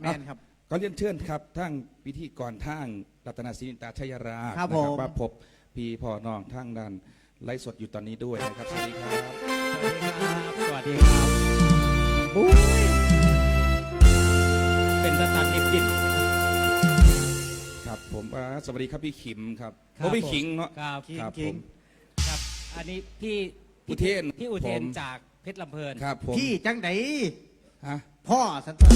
แม่นครับก็เรียนเชิญครับทั้งพิธีกรทางรัตนศิลป์ตาชัยราชครับนะผม ว่าพบพี่พ่อน้องทางด้านไลฟ์สดอยู่ตอนนี้ด้วยนะครับสวัสดีครับสวัสดีครับบุ้ยเป็นสตาร์ดิบดิบครับผมอ่าสวัสดีครับพี่ขิมครับครับโอ้พี่ผม ขิงเนาะ ครับครับผมครับ อันนี้พี่อุเทนพี่อุเทนผม จากเพชรลำเพลิน ครับผมพี่จังไดฮะ พ่อสันติ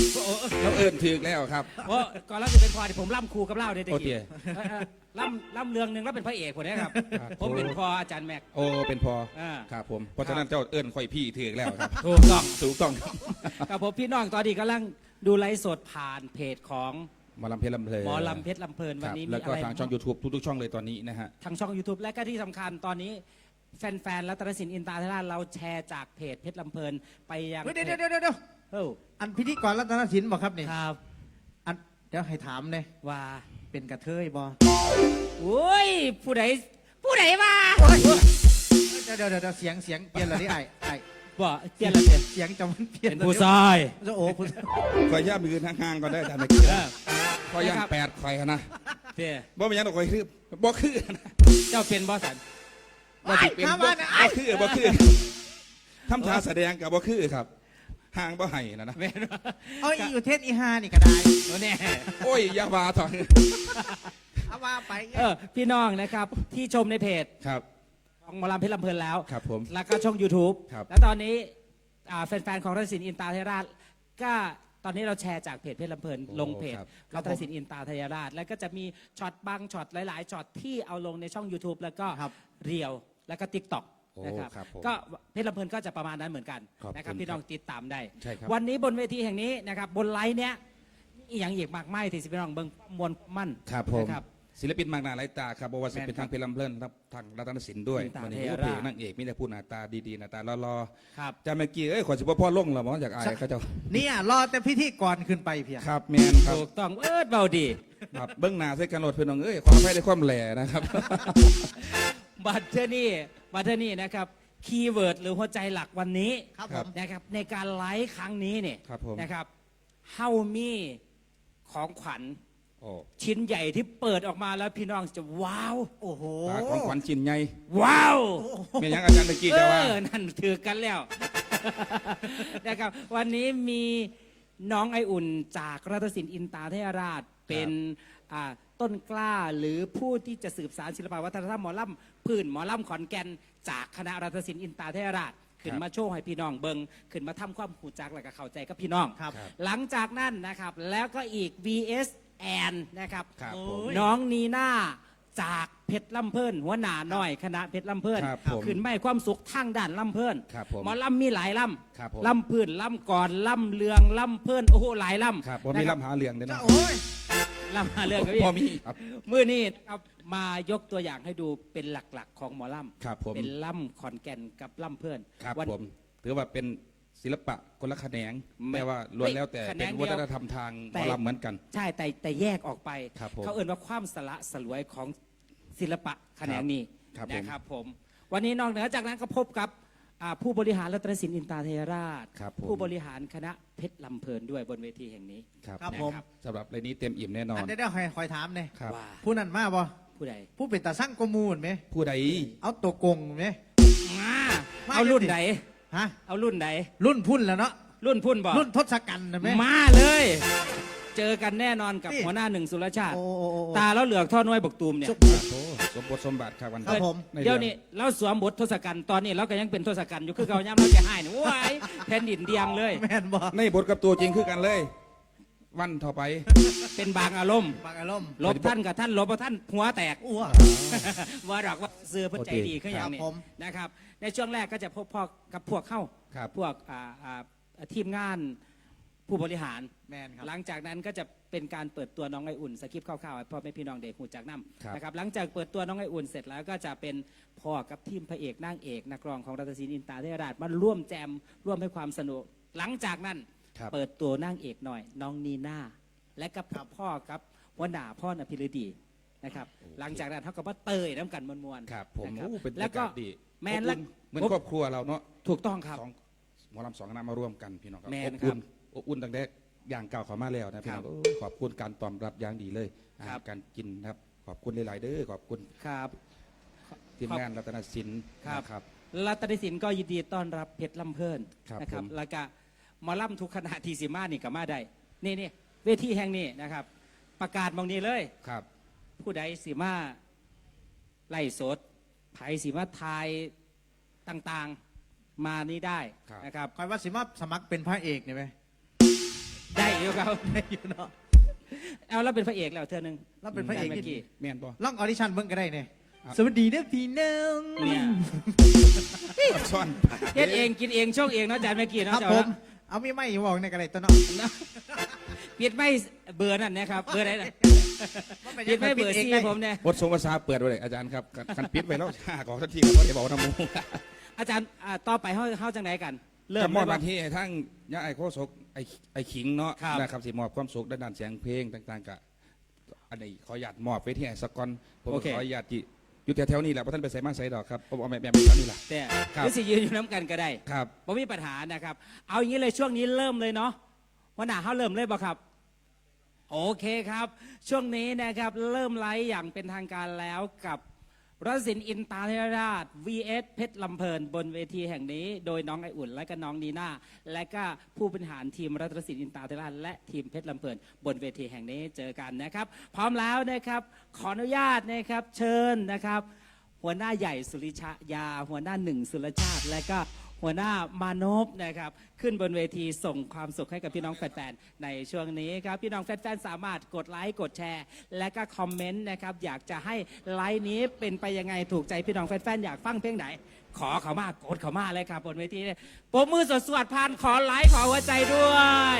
เราเอิญถึกแล้วครับ เพราะก่อนเราจะเป็นพอที่ผมล่ำครูกับเล่าเนี่ยตะโอเคกี้เออเออล่ำล่ำเรืองหนึ่งแล้วเป็นพระเอกคนนี้ครับ ครับ ผมเป็นพออาจารย์แม็ก โอ้เป็นพออ่า ครับผมเพราะฉะนั้นเจ้าเอิญค่อยพี่ถึกแล้วครับถูกต้อง ถูกต้องครับกับผมพี่น้องตอนนี้กำลังดูไลฟ์สดผ่านเพจของหมอลำเพชรลำเพลินหมอลำเพชรลำเพลินควันรับนี้มีแล้วอะก็ไรทางช่อง YouTube ทุกๆช่องเลยตอนนี้นะฮะ ทางช่อง YouTube และก็ที่สำคัญตอนนี้ แฟนๆรัตนสินอินตาเทราเราแชร์จากเพจเพชรลำเพลินไปยังเฮ้ยเดี๋ยวเดี๋ยวเดี๋ยวเดี๋ยว เอ้าอันพิธีกรรัตนศิลป์บอกครับนี่ครับอันเดี๋ยวให้ถามเลยว่าเป็นกระเทยบอโอ้ยผู้ใดผู้ใดมาเดี๋ยวเดี๋ยวเดี๋ยวเสียงเสียงเปลี่ยนเลยนี่ไอ้ไอ้บ่เปลี่ยนและเปลี่ยนเสียงจะมันเปลี่ยนเป็นผู้ชายโอ้ผู้ชายคอยย่ามือห่างๆก่อนได้แต่ไม่คือเออคอยย่างนะครับแปดคอยนะเตี้ยบ่เป็นหยังดอกคอยคือบ่คือนะเจ้าเป็นบอสันบ่สิเป็นข้ามบ่มาเนี่ยบ่คือบ่คือทำท่าแสดงกับบ่คือครับ ห่างบ่ให้นะนะแม่นบ่เอาอีอยู่เทศอีฮานี่ก็ได้โน่แน่โอ้ยอย่าว่าถอยเอาว่าไปเออพี่น้องนะครับที่ชมในเพจครับ ของหมอลำเพชรลำเพลินแล้ว ครับผม แล้วก็ช่อง YouTube ครับ แล้วตอนนี้อ่าแฟนๆของรัตนสินอินตาเทราชก็ตอนนี้เราแชร์จากเพจเพชรลำเพลิน ลงเพจครับรัตนสินอินตาเทราช แล้วก็จะมีช็อตบางช็อตหลาย ๆช็อตที่เอาลงในช่อง YouTube แล้วก็ครับเรียวแล้วก็ TikTok โอ้นะครับครับผมก็เพชรลำเพลินก็จะประมาณนั้นเหมือนกันขอบคุณนะครับพี่น้องติดตามได้ ใช่ครับ วันนี้บนเวทีแห่งนี้นะครับบนไลฟ์เนี้ยมีอย่างอีกมากมายที่สิพี่น้องเบิ่งมวลมั่นครับผมนะครับ ศิลปินมากหน้าหลายตาครับบ่ว่าจะเป็นแม่นครัทาบงเพลำเพลินครับทางรัตนศิลป์ด้วยอินตาวันนี้เทโอ้ราเพลงนางเอกมีแต่พูดหน้าตาดีๆหน้าตาล่อครับๆจาเมื่อกี้เอ้ยขอสิบ่พ่อลงเหรอหมออยากอายเขาเจ้าเนี่ยรอแต่พิธีกรขึ้นไปเพียง ครับแมนครับถูกต้องเอิดเบาดี ครับเบื้องหน้าใส่กันโหลดเพื่อนน้องเอ้ยความให้ได้ความแหล่นะครับ บัตเทอร์นี่บัตเทอร์นี่นะครับคีย์เวิร์ดหรือหัวใจหลักวันนี้ครับคผรับมนะครับ ในการไลฟ์ครั้งนี้เนี่ยครับผม นะครับเฮามีของขวัญโอ้ชิ้นใหญ่ที่เปิดออกมาแล้วพี่น้องจะว้าว โอ้โหตาของขวัญจินไงว้าวเมียยังอาจารย์ตะกี้เอจะว่า อ นั่นถือกันแล้ว นะครับ วันนี้มีน้องไออุ่นจากรัตนศิลป์อินตาเทยราช เป็นอ่า ต้นกล้าหรือผู้ที่จะสืบสารศิลปวัฒนธรรมหมอลำพื้นหมอลำขอนแก่น จากคณะรัตนศิลป์อินตาเทยราชขึ้นมาโชว์ให้พี่น้องเบิงขึ้นมาทำความหูจักและก็เข้าใจกับพี่น้อง ครับ หลังจากนั้นนะครับแล้วก็อีก VS แอนนะครับครับโอ้ผมยน้องนีน่าจากเพชรลำเพลินหัวหน้าน้อยคณะเพชรลำเพลินครับผมขึ้นไม่ความสุขทางด้านลำเพลินครับผมหมอลำมีหลายลครับผมำลำพื้นลำก่อนลำเลืองลำเพลินโอ้โหหลายลำครับผมมีนะลำหาเรื่องด้วยนะ โอ้ย ลำหาเรื่องกับพอพี่มีครับ มื่อนี้ครับมายกตัวอย่างให้ดูเป็นหลักๆ ของหมอลำครับผม เป็นลำขอนแก่นกับลำเพลินครับวัน ผม ถือว่าเป็นศิลปะคนละแขนงไม่แต่ว่าล้วนแล้วแต่ไม่แขนงเป็นเดียววัฒนธรรมทางหแต่มอลำเหมือนกัน ใช่แต่แต่แยกออกไป ครับผมเขาเอ่นว่าความสละสลวยของศิลปะแขนงนี้ครับผม นะครับผม วันนี้นอกเหนือจากนั้นก็พบกับ อ่าผู้บริหารรัตนศิลป์อินตาเทราช ครับผม ผู้บริหารคณะเพชรลำเพลินด้วยบนเวทีแห่งนี้ ครับครับนะผม สำหรับรายนี้เต็มอิ่มแน่นออันนเดี๋ยวเดี๋ยวคอยคอยถามเลยครับ ว่าผู้นั้นมาบ่ผู้ใดผู้เป็นตาสั่งกมูลไหม ผู้ใดเอาตัวกงไหม มามาเอารุ่นอยู่ดิไหนฮะ เอารุ่นไหนรุ่นพุ่นแล้วเนาะ รุ่นพุ่นบอกรุ่นทศกัณฐ์นะไหม มาเลย เจอกันแน่นอนกับนี่หัวหน้าหนึ่งสุรชาติ โอ้โอ้โอ้โอ้ ตาแล้วเหลือกท่อน้อยบกตูมเนี่ยสุดโอ้ สมบทสมบัติครับวันครับผมในเดี๋ยวรื่องนี้เราสวมบททศกัณฐ์ตอนนี้เราก็ยังเป็นทศกัณฐ์อยู่คือเขาย่ำเราจะให้นะว้ายแผ่นดินเดียงเลย แม่นบ่ในบทกับตัวจริงคือกันเลย วันต่อไปเป็นบางอารมณ์บางอารมณ์ลบท่านกับท่านลบบ่ท่านหัวแตก อ้ว ว่าดอกว่าเสือเพื่อใจดีขึ้นอย่างนี้ครับผม นะครับ ในช่วงแรกก็จะพบพ่อกับพวกเข้าครับ พวกอ่าอ่าทีมงาน ผู้บริหาร แมนครับ หลังจากนั้นก็จะเป็นการเปิดตัวน้องไออุ่นสคริปต์คร่าวๆให้พ่อแม่พี่น้องเด็กหูจากน้ครับำนะครับหลังจากเปิดตัวน้องไออุ่นเสร็จแล้วก็จะเป็นพ่อกับทีมพระเอกนางเอกนักร้องของรัตนศิลป์อินตาเทราชมาร่วมแจมร่วมให้ความสนุก หลังจากนั้นครับ เปิดตัวนางเอกหน่อย น้องนีน่าและกับพ่อกับหัวหน้าพ่อนภิรดีนะครับ หลังจากนั้นเขาก็มาเตยน้ำกันมวนๆครับ ผมนะครับโอ้เป็นบรรแล้วยาก็กาศดีแมนอบและ อุ่เหมือนครอบครัวเราเนาะถูกต้องครับสองหมอลำสองคณะมาร่วมกันพี่น้องครับแม่อนบครัอุ่บน อบอุ่นตั้งแต่อย่างเก่าเขามาแล้วนะพี่น้องครับโอ้ขอบคุณการตอบรับอย่างดีเลยอาครัหารบ การกินนะครับ ขอบคุณหลาย ๆ เด้อขอบคุณครับ ทีมงานรัตนสินครับ นะครับ รัตนศิลป์ก็ยินดีต้อนรับเพชรลำเพลินครับนะครับผม แล้วก็หมอล่ำทุกคณะทีสิมานี่ก็มาได้ นี่นี่เวทีแห่งนี้นะครับ ประกาศมองนี้เลย ครับ ผู้ใดสิมาไล่สดไผสิมาทายต่างๆมานี่ได้นะครับ คอยว่าสิมาสมัครเป็นพระเอกเนี่ยไหมได้ อยู่ครับได้อยู่เนาะเอาแล้วเป็นพระเอกแล้วเธอหนึ่งแล้วเป็นพระเอกเมื่ที่อกี้แม่นบ่ลองออดิชั่นเบิ่งก็ได้เนี่ยครับสวัสดีนะพี่น้องเนี่ยซ่อนเฮ็ดเองกินเองช่องเองเนาะอาจารย์เมื่อกี้คเนาะรับเจ้าผมเนาะเอามีไม่บอกในกระไรตัวเนาะปิดไม่เบอร์นั่นนะครับเบอร์ไหนน่ะว่าเป็นปิยัดงไม่ไงเบอร์ปิดซีงได้ผมเนี่ยบททรงภาษาเปิดไว้เลยอาจารย์ครับคันคันปิดไว้แล้วชาของทันทีครับเพราะเดี๋ยวบอกน้ำมูอาจารย์อ่าต่อไปเฮาเฮาจังไหนกัน เริ่มจะมอบเลยหบ่น้าที่ให้ทั้งย่าไอโคศกไอไอขิงเนาะครับ นะครับสิมอบความสุขด้านด้านเสียงเพลงต่างๆกะอันนี้ขอหยาดมอบไปที่ไอสกอนผมโอเคขอหยาดที่อยู่แถวๆนี้แหละเพราะท่านไปใส่มาใส่ดอกครับผมเอาแม่แม่ไปแถวนี้แหละ แต่ครับ หรือสิยืนอยู่น้ำกันก็ได้ครับผมมีปัญหานะครับ เอาอย่างนี้เลยช่วงนี้เริ่มเลยเนาะวันหนาเขาเริ่มเลยบ่ครับ โอเคครับ ช่วงนี้นะครับเริ่มไลฟ์อย่างเป็นทางการแล้วกับ รัศสินอินตาเทราช vs เพชรลำเพลินบนเวทีแห่งนี้ โดยน้องไออุ่น และก็น้องนีน่าและก็ผู้บริหารทีมรัตนสินอินตาเทราช และทีมเพชรลำเพลินบนเวทีแห่งนี้เจอกันนะครับ พร้อมแล้วนะครับ ขออนุญาตนะครับ เชิญนะครับ หัวหน้าใหญ่สุริชยา หัวหน้าหนึ่งสุรชาติ และก็ หัวหน้ามานพนะครับ ขึ้นบนเวทีส่งความสุขให้กับพี่น้องแฟนๆในช่วงนี้ครับ พี่น้องแฟนๆสามารถกดไลค์กดแชร์ และก็คอมเมนต์นะครับ อยากจะให้ไลฟ์นี้เป็นไปยังไงถูกใจพี่น้องแฟนๆอยากฟังเพลงไหน ขอเขามากดเขามากเลยครับบนเวทีปรบมือสวดพันขอไลค์ขอหัวใจด้วย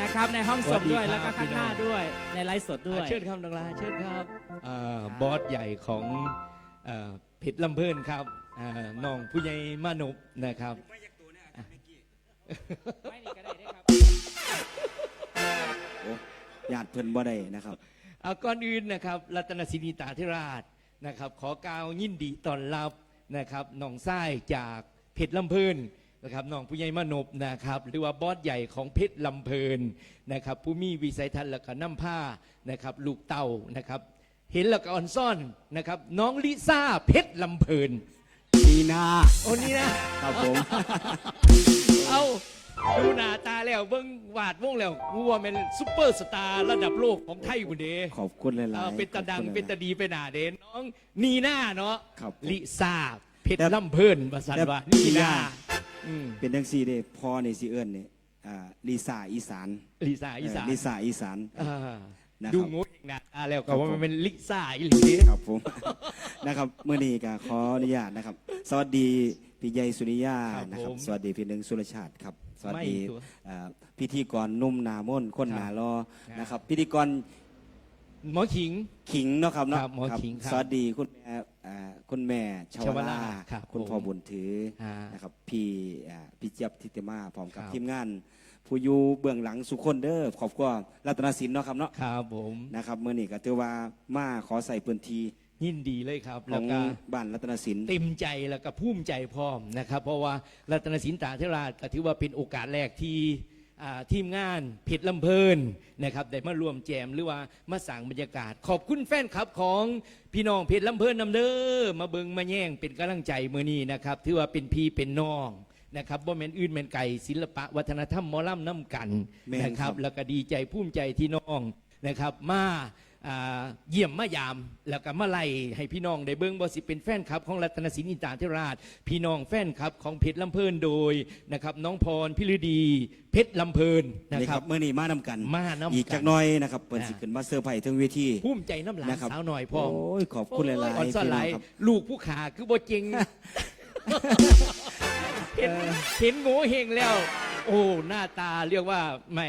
นะครับในห้องส่งด้วยแล้วก็ข้างหน้าด้วยในไลฟ์สดด้วยเชิญครับน้องลาเชิญครับบอสใหญ่ของเพชรลำเพิ่นครับ อ่าน้องผู้ใหญ่มานพนะครับ ไม่นี่ก็ได้เด้อครับญาติเพิ่นบ่ได้นะครับ เอาก่อนอื่นนะครับรัตนศินีตาธิราชนะครับ ขอกล่าวยินดีต้อนรับนะครับน้องไส้จากเพชรลำเพลินนะครับน้องผู้ใหญ่มานพนะครับหรือว่าบอสใหญ่ของเพชรลำเพลินนะครับผู้มีวิสัยทัศน์และก็น้ำผ้านะครับลูกเต่านะครับ เห็นแล้วก็อ่อนซ่อนนะครับน้องลิซ่าเพชรลำเพลิน นีนาโอ้นี่นะครับผม เอาดูหน้าตาแล้วเบิ้งวาดวงแล้ววัวเป็นซุปเปอร์สตาร์ระดับโลกของไทยบุนเดขอบคุณหลายเอาๆเป็นตาดังขอบคุณหลยๆ เป็นตาดีเป็นหนาเดนน้องนีน่าเนาะครับผมลิซ่าเพชรแต่ลำเพิ่นภาษาแต่ว่าพี่นีย่า น่าอืมเป็นจังซี่เด้พ่อนี่สิเอิ้นนี่อ่าลิซ่าอีสานลิซ่าอีสานเลิซ่าอีสาน อ่า นะครับดูงดหน้าตาแล้วก็ครับว่าผมมันเป็นลิซ่าอีหลีเด้ครับผม นะครับมื้อนี้ก็ขออนุญาตนะครับ สวัสดีพี่ใหญ่สุริยานะครับ สวัสดีพี่หนึ่งสุรชาติครับ สวัสดีไม่ตัวอ่าพิธีกรหนุ่มหนามนต์คนครับหนารอครับนะครับ พิธีกรหมอขิง ขิงเนาะครับเนาะครับหมอขิงครับสวัสดีคุณแม่อ่าคุณแม่ชาวชาวลาลาครับคุณผมพ่อบุญถือฮะนะครับพี่อ่าพี่เจี๊ยบทิติมาพร้อมกับครับทีมงาน ผู้อยู่เบื้องหลังสุคนเด้อขอบคุณรัตนศิลป์เนาะครับเนาะครับผมนะครับเมื่อนี้ก็ถือว่ามาขอใส่พื้นที่ยินดีเลยครับขแล้อวงก็บ้านรัตนศิลป์ เต็มใจแล้วก็ภูมิใจพร้อมนะครับ เพราะว่ารัตนศิลป์ตาเทราชก็ถือว่าเป็นโอกาสแรกที่อ่าทีมงานเพชรลำเพลินนะครับได้มาร่วมแจมหรือว่ามาสั่งบรรยากาศ ขอบคุณแฟนคลับของพี่น้องเพชรลำเพลินนำเด้อมาเบิงมาแย่งเป็นกำลังใจมือนี้นะครับถือว่าเป็นพี่เป็นน้อง นะครับบ่แม่นอื่นแม่นไก่ศิลปะ วัฒนธรรมหมอลำน้ำกันแม่นนะคครัรับบแล้วก็ดีใจภูมิใจที่น้องนะครับมาอ่าเยี่ยมมายาม แล้วก็มาไล่ให้พี่น้องได้เบิ้งบ่สิเป็นแฟนคลับของรัตนศิลป์อินตาธิราช พี่น้องแฟนคลับของเพชรลำเพลินโดยนะครับน้องพรพิรดี เพชรลำเพลินนะนี่คครัรับ บเมื่อนี้มานำกันมานำอีกกัจันกหน้อยนะครับเปิดอ่า สิขึ้นมาเซอร์ไพรส์ถึงเวที ภูมิใจน้ำหลานนะครับ สาวหน่อยพ่อโอ้ยขอบคุณหลายๆอ่อนพี่ซ่อนน้ไหลองครับ ลูกผู้ขาคือบ่เจง เห็นเห็นโง่เฮงแล้ว โอ้ หน้าตาเรียกว่าแหม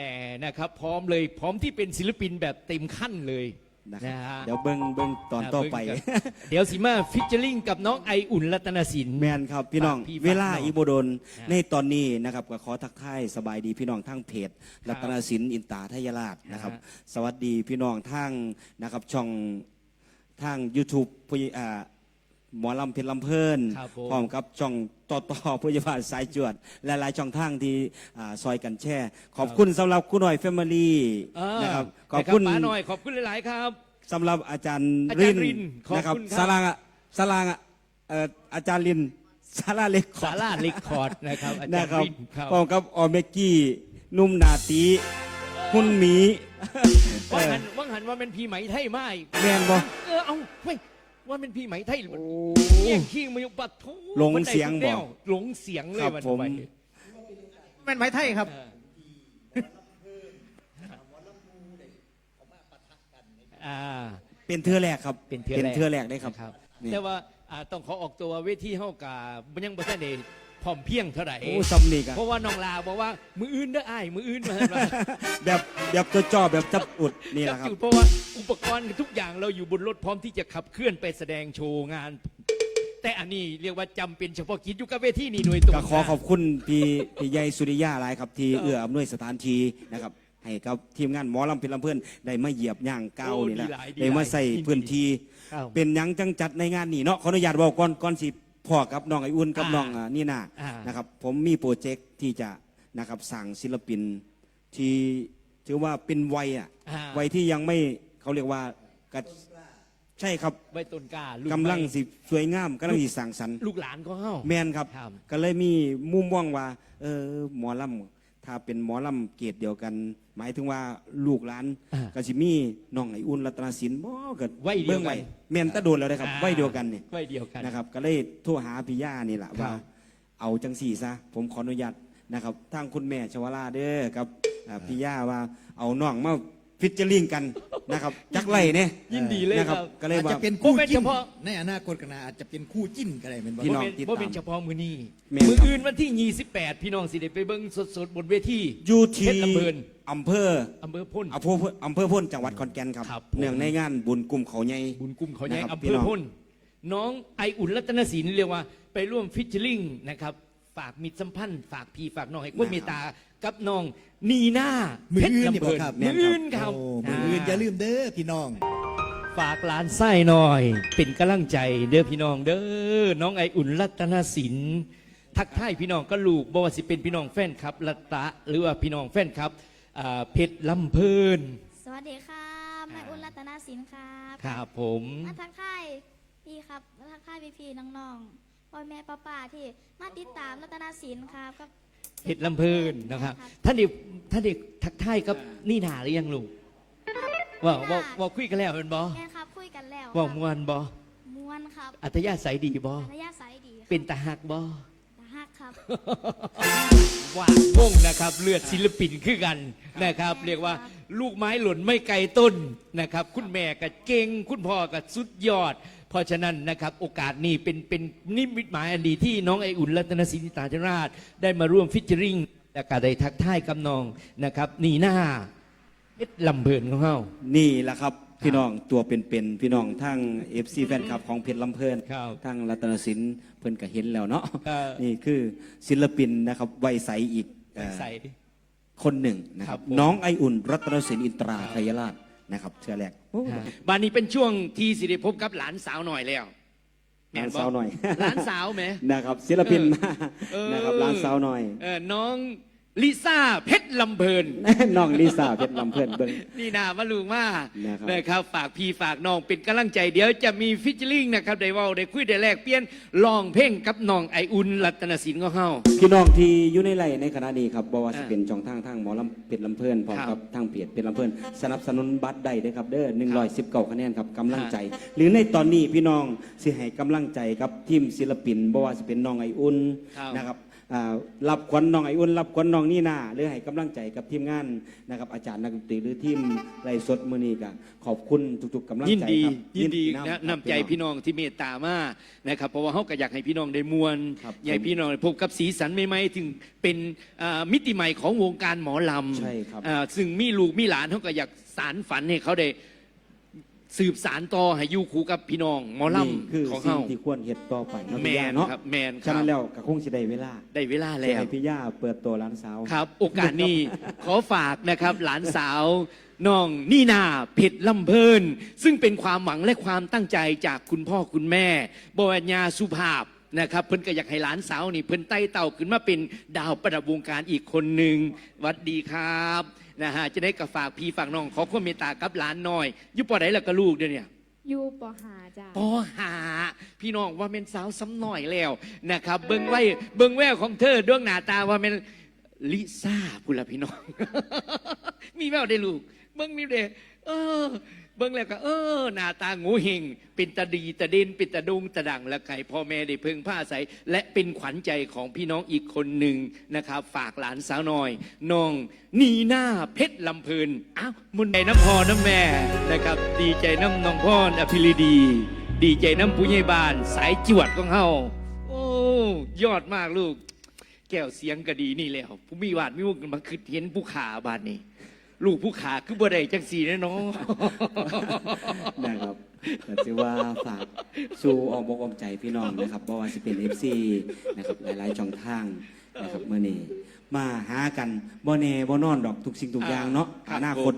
นะครับ พร้อมเลยพร้อมที่เป็นศิลปินแบบเต็มขั้นเลยนะครับนะฮะเดี๋ยวเบิ้งเบิ้งตอนต่อไปเบิ่งกันเดี๋ยวสิมาฟิชเจอริงกับน้องไออุ่นรัตนศิลป์แมนครับพี่น้องฝากพี่เวลาฝากน้องอีโบดนฮะในตอนนี้นะครับก็ขอทักทายสบายดีพี่น้องทั้งเพจครับรัตนศิลป์อินตาทยราชนะครับฮะสวัสดีพี่น้องทั้งนะครับช่องทาง YouTube ผู้อ่า หมอลำเพชรลำเพลินครับผม พร้อมกับช่องต่อต่อพยาบาลสายจวดและหลายช่องทางที่อ่าซอยกันแช่ ขอบคุณสำหรับคุณหน่อยแฟมิลี่อ่านะครับขอบคุณนะรัป๋าหน่อยขอบคุณหลาย ๆ ครับ สำหรับอาจารย์อาจารย์รินขอบนะครับคุณครับ สารางอะสารางอะเอ่ออาจารย์รินสาราเล็กสาราเล็กคอร์ดนะครับอาจารนะย์ครับรินครับพร้อมกับออเมกกี้นุ่มนาตีหุ่นหมีว่างหันว่างหันว่าเป็นพี่ไหมไทยไหมแมนบ่เออเอาเฮ้ย ว่าเป็นพี่ไหมไทยหรือมันโอ้เงี้ยงขี้มาอยู่ปัดทุหลงเสียงบ่ หลงเสียงเลยครับวันผมไปแม่นไม้ไทยครับ อ่า เป็นเทือแรกครับเป็นเทื่อแรกเทือแรกได้ครับครับ นี่ แต่ว่าอ่าต้องขอออกตัวเวทีเฮากามันยังบ่ทันได้ พร้อมเพรียงเท่าไหร่โอ้ซัมนี่กันเพราะว่าน้องลาบอกว่ามืออื่นเด้ออ้ายมืออื่นมาว่าแบบแบบตัวจ่อแบบจับอุดนี่แหละครับจุดเพราะว่าอุปกรณ์ทุกอย่างเราอยู่บนรถพร้อมที่จะขับเคลื่อนไปแสดงโชว์งาน แต่อันนี้เรียกว่าจำเป็นเฉพาะกิจอยู่กับเวทีนี่โดยตรงก็ขอขอบคุณพี่พี่ใหญ่สุริยาหลายครับ ที่เอื้ออำนวยสถานที่นะครับให้กับทีมงานหมอลำเพลินลำเพื่อนได้มาเหยียบย่างก้าวนี่แหละได้มาใส่พื้นที่ครับเป็นหยังจังจัดในงานนี่เนาะขออนุญาตบอกก่อนก่อนสิ พ่อกับน้องไออุ่นกับอ่าน้องอ่านี่นาอ่านะครับ ผมมีโปรเจกต์ที่จะนะครับสั่งศิลปินที่ถือว่าเป็นวัยอะอ่า วัยที่ยังไม่เขาเรียกว่ากระใช่ครับไว้ต้นกล้าลูกำลังไม้สิสวยงามกำลังสิสั่งสรรค์ ลูกหลานก็เฮาแมนครับ ครับก็เลยมีมุมมองว่า เออหมอลำ ถ้าเป็นหมอลำเกรดเดียวกัน หมายถึงว่าลูกหลานอ่าก็สิมีน้องไออุ่นรัตนศิลป์บ่ก็วัยเดียวกัน บิ่งไว้แมนแตะโดนแล้วนะครับอ่าวัยเดียวกันเนี่ย ไว้เดียวกัน นะครับก็เลยโทรหาพี่ย่านี่แหละครับ ว่า เอาจังสี่ซะผมขออนุญาตนะครับทางคุณแม่ชวลาเด้อกับอ่าพี่ย่าว่าเอาน้องมา ฟิชเจอริงกันนะครับจักไรเนี่ยยินดีเลยนะคครัรับบก็เลยอาจว่า จะเป็นคู่บ่เป็นจิ้นเฉพาะ ในอนาคตกันนะอาจจะเป็นคู่จิ้นก็ได้เป็นบ่พี่น้องบ่เป็ติดตามบ่เป็นเฉพาะมือนี้แม่นครับ มืออื่นวันที่ 28 พี่น้องสิได้ไปเบิ่งสดๆบนเวที อยู่ที่เพชรลำเบิน อำเภออำเภอพ่น อำเภออำเภอพ้นจังหวัดขอนแก่นครับครับผม เนื่องในงานบุญกลุ่มเขาใหญ่ บุญกุมเขาใหญ่นะครับอำพี่เภอน้อง พ่น น้องไออุ่นรัตนศิลป์เรียกว่าไปร่วมฟิชเชอริงนะครับ ฝากมิตรสัมพันธ์ฝากพี่ฝากน้องให้คนเมตตากับน้องนีน่ามือเพชรอื่นลำนี่เบิบ่นครับมืออื่นครับโอ้มืออื่นอย่าลืมเด้อพี่น้อง ฝากหลานไส้หน่อย เป็นกำลังใจเด้อพี่น้องเด้อน้องไออุ่นรัตนศิลป์ทักทายพี่น้องก็ลูกบ่ว่าสิเป็นพี่น้องแฟนครับรัตตะหรือว่าพี่น้องแฟนครับอ่าเพชรลำเพลิน สวัสดีครับแม่อุ่นรัตนาสินครับครับผม มาทักทายพี่ครับมาทักทายพี่ๆน้องๆ พ่อแม่ป้าป้าๆที่มาติดตามรัตนาสินครับกับเพชรลำเพลินนะครับ ท่านเด็กท่านเด็กทักทายกับนี่นาหรือยังลูกว่าว่าว่าคุยกันแล้วเป็นบอแม่ครับคุยกันแล้วว่าครับมวนบอม้วนครับ อัธยาศัยดีบอระยะสายดีครับเป็นตาหักบอตาฮักครับว่างวงนะครับ เลือดศิลปินคือกันนะครับ เรียกว่าลูกไม้หล่นไม่ไกลต้นนะครับ คุณแม่ก็เก่งคุณพ่อก็สุดยอด เพราะฉะนั้นนะครับโอกาสนี้เป็นเป็นนิมิตหมายอันดีที่น้องไออุ่นรัตนศิลป์ตาธราช ได้มาร่วมฟิชเจอริงและก็ได้ทักทายกับน้องนะครับนี่หน้าเพชรลำเพลินของเฮานี่แหละครับพี่น้องตัวเป็นๆพี่น้องทั้งเอฟซีแฟนคลับของเพชรลำเพลินครับทั้งรัตนศิลป์เพิ่นก็เห็นแล้วเนาะครับนี่คือศิลปินนะครับวัยใสอีกเอ่อใส่คนหนึ่งนะคครัรับบผมน้องไออุ่น รัตนศิลป์อินตราไทยราช นะครับเชื่อแรกบ้านนี้เป็นช่วงที่สิได้พบกับหลานสาวหน่อยแล้วหลานสาวหน่อยหลานสาวไหมนะครับศิลปินมาเออนะครับหลานสาวหน่อยเออน้อง ลิซ่าเพชรลำเพลิน น้องลิซ่าเพชรลำเพลินเบิ้ง นี่นามาลุงมานะครับ นะครับ ฝากพี่ฝากน้องเป็นกำลังใจเดี๋ยวจะมีฟิชเชอร์ลิงนะครับ ได้เว่าได้คุยได้แลกเปลี่ยนลองเพลงกับน้องไออุ่นรัตนศิลป์ของเฮา พี่น้องที่อยู่ในไร่ในขณะนี้ครับบอกว่าจะอ่าเป็นช่องทางทางหมอลำเป็ดลำเพลินพร้อมครักับบทางเพจเป็ดลำเพลินสนับสนุนบัตรได้เด้อครับเด้อหนึ่งร้อยสิบเก้าคะแนนครับกำลังใจ หรือในตอนนี้พี่น้องสิให้กำลังใจกับทีมศิลปินบอกว่าจะเป็นน้องไออุ่นครับนะครับอ่า รับขวัญน้องไออุ่นรับขวัญน้องนี่นาหรือให้กำลังใจกับทีมงานนะครับอาจารย์นักดนตรีหรือทีมไร่สดมือนี้กันขอบคุณทุกๆกำลังยินใจดีครับยินดีำนะครับนำใจพี่น้องที่เมตตามานะครับเพราะว่าเขาก็อยากให้พี่น้องได้มวลครับอยากให้พี่น้องได้พบกับสีสันใหม่ๆถึงเป็นอ่ามิติใหม่ของวงการหมอลำใช่ครับ อ่าซึ่งมีลูกมีหลานเขาก็อยากสารฝันให้เขาได้ สืบสารต่อให้อยู่คู่กับพี่น้องหมอลนี่คือำของสิ่งเขาที่ควรเฮ็ดต่อไปเนาะแมพี่ย่านเนาะครับแมนคฉะรันั้นบแล้วก็คงจะได้เวลาได้เวลาจะแล้ว ให้พี่ย่าเปิดตัวร้านสาว ครับ โอกาสนี้ ขอฝากนะครับหลานสาวน้องนี่นาเพชรลำเพลิน ซึ่งเป็นความหวังและความตั้งใจจากคุณพ่อคุณแม่บวญญาสุภาพนะครับ เพิ่นก็อยากให้หลานสาวนี่เพิ่นไต่เต่าขึ้นมาเป็นดาวประดับวงการอีกคนหนึ่งหวัดดีครับ นะฮะจะได้กับฝากพี่ฝากน้องขอความเมตตากับหลานหน่อยอยุปอไหนแล้วก็ลูกเดี๋ยวเนี่ย อยู่ปหาจ้ะปอหา พี่น้องว่าเป็นสาวซ้ำหน่อยแล้วนะครับ เบิ้งไว้เบิ้งแววของเธอดวงหน้าตาว่าเป็นลิซ่าพุนละพี่น้อง มีแววได้ลูกเบิ้งมีเด้เออเบิ้งแล้วก็เออหน้าตางูเฮงเป็นตาดีตาเด่นเป็นตาดุงตาดังและใครพ่อแม่ได้พึงผ้าใสและเป็นขวัญใจของพี่น้องอีกคนหนึ่งนะครับ ฝากหลานสาวน้อยน้องนีหน้าเพชรลำเพลินอ้าวมุนใจน้ำพอน้ำแม่นะครับ ดีใจน้ำน้องพรอภิริดี ดีใจน้ำผู้ใหญ่บ้าน สายจวดของเฮาโอ้ยอดมากลูก แก้วเสียงก็ดีนี่แล้วผู้มีวาดมีมุกมาคือเห็นผู้ขาบานนี้ ลูกผู้ขาคือบ่ได้จังสีแน่เนอน นะครับก็ถือว่าฝากสู่ออกบอกออมใจพี่น้องนะครับบ่ว่าสิเป็น FC นะครับหลายๆช่องทางนะครับเมื่อนี้มาหากันบ่แน่บ่นอนดอกทุกสิ่งทุกอย่างเนาะครับอนาคต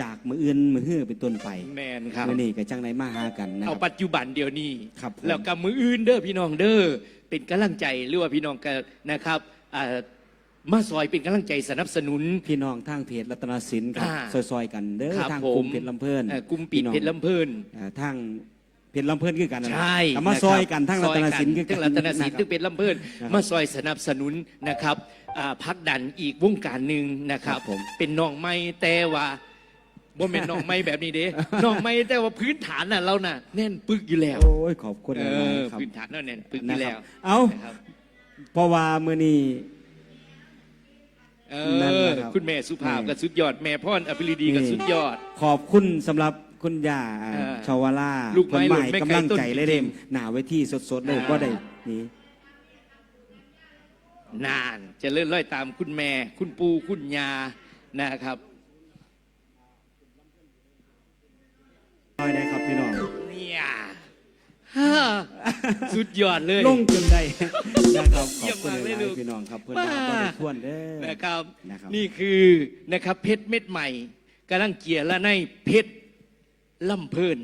จากมืออื่นมือฮื้อเป็นต้นไปแมนครับ เมื่อนี้ก็จังไดมาหากันนะคเอารับ ปัจจุบันเดี๋ยวนี้ ครับผมแล้วกับมืออื่นเด้อพี่น้องเด้อเป็นกำลังใจหรือว่าพี่น้องก็นะครับอ่า มาซอยเป็นกำลังใจสนับสนุน พี่น้องทางเพจรัตนสินครับอ่าซอยๆกันเด้อครับทางผมกลุ่มเพจลำเพิ่นเอ่อกลุ่มปิดพี่น้องเพชรลำเพลินอ่าทางเพจลำเพิ่นคือกันนั่นแหละใช่ก็มาซอยกันทางรัตนสินคือทั้งรัตนสินนะคทึรับงเป็นลำเพลินนะครับมาซอยสนับสนุนนะครับอ่าพักดันอีกวงการหนึ่งนะครับครับผม เป็นน้องไม้แต่ว่าบ่เป็นน้องไม้แบบนี้เด้ น้องไม้แต่ว่าพื้นฐานน่ะเราน่ะแน่นปึกอยู่แล้วโอ้ยขอบคุณเอมากอๆครับ พื้นฐานเราแน่นปึกอนะยู่คแล้รับวเอา นะครับ เพราะว่ามื้อนี้ เอนั่นอแหละครับคุณแม่สุภาพนี่ก็สุดยอด แม่พ่อนอภิริดีก็นี่ สุดยอด ขอบคุณสำหรับคุณย่าอ่าเออชาวลาลูกไม้เพิ่นหล่นไม่กำไกลลังต้นใจเลยจริเด้งหน้าเวทีสดๆเลยอ่า ก็ได้นี่นานจะเลื่อนลอยตามคุณแม่ คุณปู่คุณยานะครับ น้อยได้ครับพี่น้องเนี่ย ฮ่าสุดยอดเลย ลงจนได้นะครับขเยี่อยบมคุณมากหเลยลายลูกๆพี่น้องครับเพื่อนมามาบ่ได้ทวนเด้อนะครับนะครับนี่คือนะครับเพชรเม็ดใหม่กำลังเกลี่ยและในเพชรล่ำเพลิน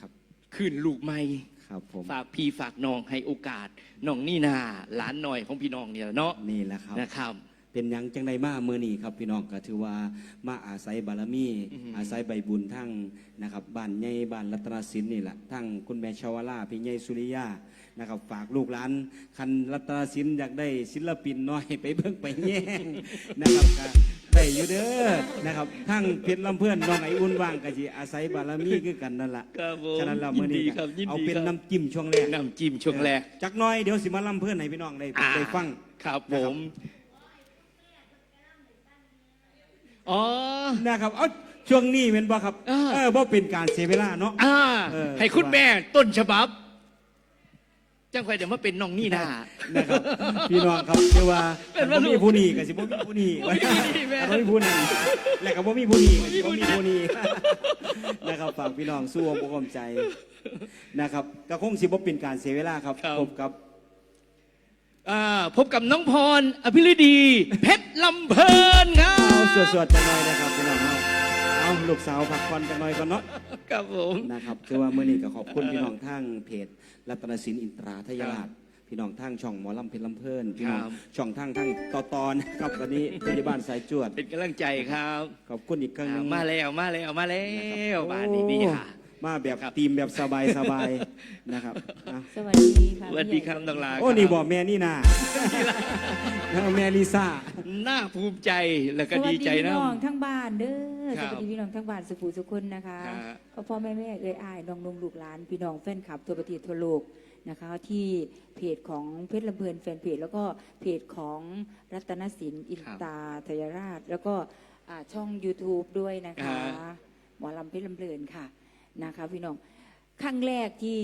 ครับขึ้นลูกใหม่ครับผมฝากพี่ฝากน้องให้โอกาสน้องนี่นาหลานหน่อยของพี่น้องเนี่ยเนาะนี่แหละครับนะครับ เป็นหยังจังใดมาเมื่อนี้ครับ พี่น้องก็ถือว่ามาอาศัยบารมีอือหือออาศัยใบบุญทั้งนะครับบ้านใหญ่บ้านรัตนสินนี่แหละทั้งคุณแม่ชาวลาพี่ใหญ่สุริยานะครับฝากลูกหลานคันรัตนสินอยากได้ศิลปินน้อยไปเบิ่งไปแย่งนะครับก็ได้อยู่เด้อนะครับทั้งเพชรลำเพื่อนน้องไออุ่นว่างก็สิอาศัยบารมีคือกันนั่นละครับผมฉะนั้นเรายิเมื่อนดีนี้ครับยินเอาดีเป็นครับ น้ำจิ้มช่วงแรก น้ำจิ้มช่วงแรก จักหน้อยเดี๋ยวสิมาลำเพื่อนให้พี่น้องได้อ่า ได้ฟัง ครับผม อ๋อ นะครับ เอาช่วงนี้เป็นบ่ครับอ่า เออบ่เป็นการเสียเวลาเนาะ อ่า เออ ให้คุณแม่ต้นฉบับ จังค่อยเดี๋ยวมาเป็นน้องนี่นานะครับพี่น้องครับเรียกว่าเป็นบ่ว่าลูมีกผู้นี้ก็สิบ่มีผู้นี้บ่มีผู้นี้แม่บ่มีผู้นี้แล้วก็บ่มีผู้นี้ก็สิบ่มีผู้นี้นะครับฝากพี่น้องสู้อกอกใจนะครับก็คงสิบ่เป็นการเสียเวลาครับครับ พบกับ อ่า พบกับน้องพร อภิรดี เพชรลำเพลินครับ เอาสวดๆจังหน่อยนะครับพี่น้องเอาเอาลูกสาวพักผ่อนจังหน่อยก่อนเนาะครับผมนะครับคือว่าเมื่อนี้ก็ขอบคุณพี่น้องทางเพจรัตนสินอินตราทยราชพี่น้องทางช่องหมอลำเพลินลำเพลินพี่น้องครับช่องทางทางต่อตอนครับตอนนี้พยาบาลสายจวดเป็นกำลังใจครับ ขอบคุณอีกครั้งหนึอ่างมาแล้วมาแล้วมาแล้วบ้านนี้นี่ค่ะ มาแบบครับ ทีมแบบสบายสบายๆนะครับอะสวัสดีค่ะสวัสดีครับน้องลาโอ้นี่บอกแม่นี่นาแม่ลิซ่า น่าภูมิใจแล้วสก็วัสดีดีใจพี่นะน้องทั้งบ้านเด้อครัสบวัสดีพี่น้องทั้งบ้านสุภูสุคนนะคะครับพ่อพ่อแม่แม่เอ้ยอายน้องนุ่งลูกหลานพี่น้องแฟนคลับทั่วประเทศทั่วโลกนะคะ ที่เพจของเพชรลำเพลินแฟนเพจแล้วก็เพจของรัตนศิลป์อินตาทยราช แล้วก็อ่าช่อง YouTube ด้วยนะคะอ่าหมอลำเพชรลำเพลินค่ะ นะคะพี่น้องครั้งแรกที่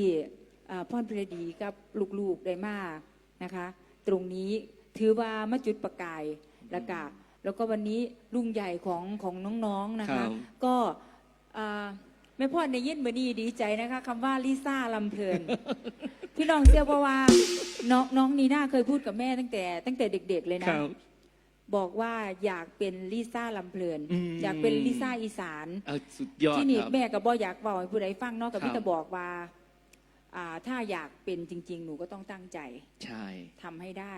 อ่าพ่อนเพรดีกับลูกๆได้มานะคะ ตรงนี้ถือว่ามาจุดประกายแล้วก็แล้วก็วันนี้ลุงใหญ่ของของน้องๆนะครัคะบก็อ่าแม่พ่อในยินเบอนี้ดีใจนะคะคำว่าลิซ่าลำเพลินพี่น้องเชื่อป่าว่าน้องน้องนีน่าเคยพูดกับแม่ตั้งแต่ ตั้งแต่เด็ก ๆ เลยคนะรั บบอกว่าอยากเป็นลิซ่าลำเพลิน อืม อยากเป็นลิซ่าอีสาน เอาสุดยอดที่นี่ครับ แม่ก็บออยากบอกให้ผู้ใดฟังเนอกกับครับ พี่ตะบอกว่าอ่า ถ้าอยากเป็นจริง ๆ หนูก็ต้องตั้งใจใช่ ทำให้ได้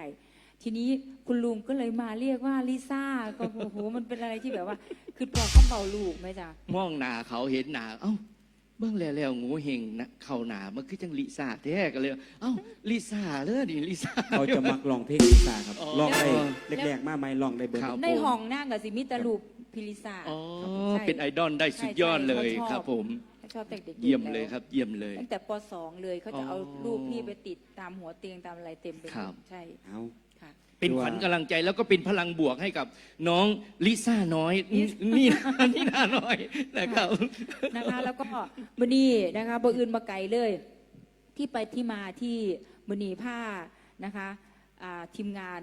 ทีนี้คุณลุงก็เลยมาเรียกว่าลิซ่าก็ โอ้โหมันเป็นอะไรที่แบบว่า คือพอเขาเบาลูกไหมจ๊ะ มองหนาเขาเห็นหนาเอ้า เบิ่งแล้วแล้วงูเฮงนะเข่าหนามันคือจังลิซ่าแท้กันเลย เอ้าลิซ่าเลยนี่ลิซ่า เขาจะมักลองเพลงลิซ่าครับอ๋อ ลองได้แรกๆ มาไหมลองได้เบิร์ครับในห้องนั่งกับสิมิตาลูกพิลิซ่าอ๋อใช่เป็นไอดอลได้สุดยอดเลยใช่ใช่ครับ ผมชอบแต่เด็กๆเยี่ยมเลยแวครับ เยี่ยมเลย ตั้งแต่ปสองเลยเขาจะเอาอ๋อรูปพี่ไปติดตามหัวเตียงตามอะไรเต็มไปหมครัดบใช่ เอาค่ะ เป็นขวัญกำลังใจแล้วก็เป็นพลังบวกให้กับน้องลิซ่าน้อยนี่นะนี่นาน้อยนะครับนะคะแล้วก็บนีนะคะบอื่นมาไกลเลย ที่ไปที่มาที่บนีผ้านะคะอ่าทีมงาน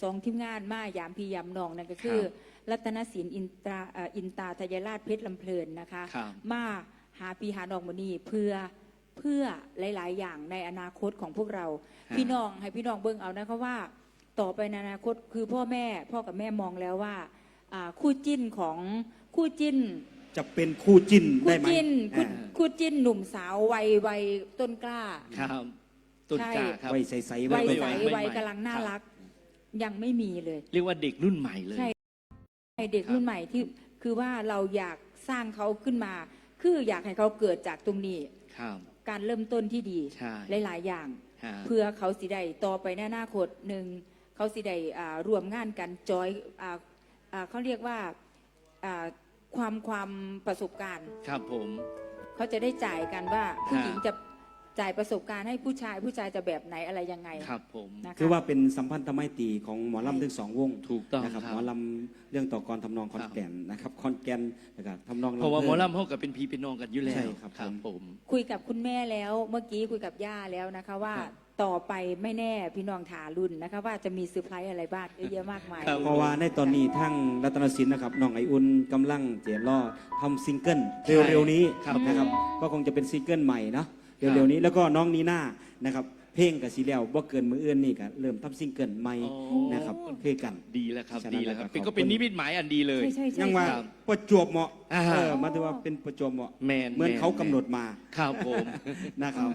สองทีมงานมายามพียามนองนั่นก็คือครับรัตนศิลป์อินตราอ่าอินตาทยราชเพชรลำเพลินนะคะครับมาหาปีหานองบนีเพื่อเพื่อหลาย ๆ อย่างในอนาคตของพวกเราฮะพี่น้องให้พี่น้องเบิ่งเอานะคะว่า ต่อไปในอนาคตคือพ่อแม่พ่อกับแม่มองแล้วว่าอ่าคู่จิ้นของคู่จิ้น จะเป็นคู่จิ้นคู่ได้ไหมจิ้นคู่อ่าคู่จิ้นหนุ่มสาววัยวัยต้นกล้า ครับต้นกล้าครับ ไว้ใสๆวัยไว้ใสวัยใหม่วัยกำลังน่าครับรัก ยังไม่มีเลย เรียกว่าเด็กรุ่นใหม่เลย ใช่เด็กรุ่นใหม่ที่คือว่าเราอยากสร้างเขาขึ้นมา คืออยากให้เขาเกิดจากตรงนี้ ครับ การเริ่มต้นที่ดี ใช่ หลาย ๆ อย่าง ฮะ เพื่อเขาสิได้ต่อไปในอนาคตหนึ่ง เขาสิได้อ่ารวมงานกันจอยอ่าอ่าเขาเรียกว่าอ่าความความประสบการณ์ ครับผมเขาจะได้จ่ายกันว่าผู้ฮะหญิงจะจ่ายประสบการณ์ให้ผู้ชายผู้ชายจะแบบไหนอะไรยังไงครับผมนะคะคือว่าเป็นสัมพันธไมตรีของหมอลำทั้งสองวงถูกต้องนะครับครับหมอลำเรื่องต่อกรทำนองคอนแก่นนะครับคอนแก่นนะครับทำนองเพราะว่าหมอพลำเขากับเป็นพี่เป็นน้องกันอยู่แล้วใช่ครับครับผมคุยกับคุณแม่แล้วเมื่อกี้คุยกับย่าแล้วนะคะว่าครับ ต่อไปไม่แน่พี่น้องถารุ่นนะคะว่าจะมีเซอร์ไพรส์อะไรบ้างเยอะแยะมากมายครับเพราะว่าในตอนนี้ทั้งรัตนศิลป์นะครับน้องไออุ่นกำลังเจรอทำซิงเกิลเร็วๆนี้ครับนะครับก็คงจะเป็นซิงเกิลใหม่เนาะเร็วๆนี้แล้วก็น้องนีน่านะครับเพลงกับซีแล้วบ่เกินมืออื่นนี่ก็เริ่มทำซิงเกิลใหม่อ๋อ นะครับคือกัน ดีแล้วครับ ฉะนั้นดีแล้วครับแล้วก็เป็นขอบก็เป็นคุณนิมิตหมายอันดีเลย ใช่ใช่ใช่ยังว่าครับประจวบเหมาะอ่า เออหมาถือว่าเป็นประจวบเหมาะแมนเหมือนแเขากำหนดมาครับผม นะครับ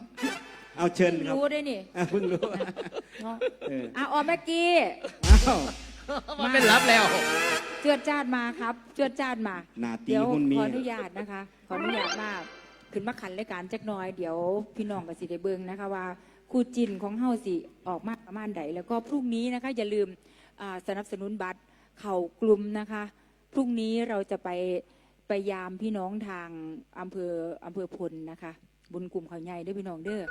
เอาเชิญครับรู้ด้วยนี่อะเพิ่งรู้เนาะเอออะออมเมื่อกี้อ้าว มันเป็นรับแล้ว เจือดจาดมาครับ เจือดจาดมาหนาตีเดี๋ยวหุ่นมี ขออนุญาตนะคะ ขออนุญาตว่าขึ้นมาขันรายการจักหน้อยเดี๋ยวพี่น้องกับสิได้เบิงนะคะว่าคู่จินของเฮาสิออกมาประมาณใดแล้วก็พรุ่งนี้นะคะ อย่าลืมอ่าสนับสนุนบัตรเข่ากลุ่มนะคะ พรุ่งนี้เราจะไปไปยามพี่น้องทางอำเภออำเภอพลนะคะ บุญกลุ่มเขาใหญ่เด้วยพี่น้องเด้อ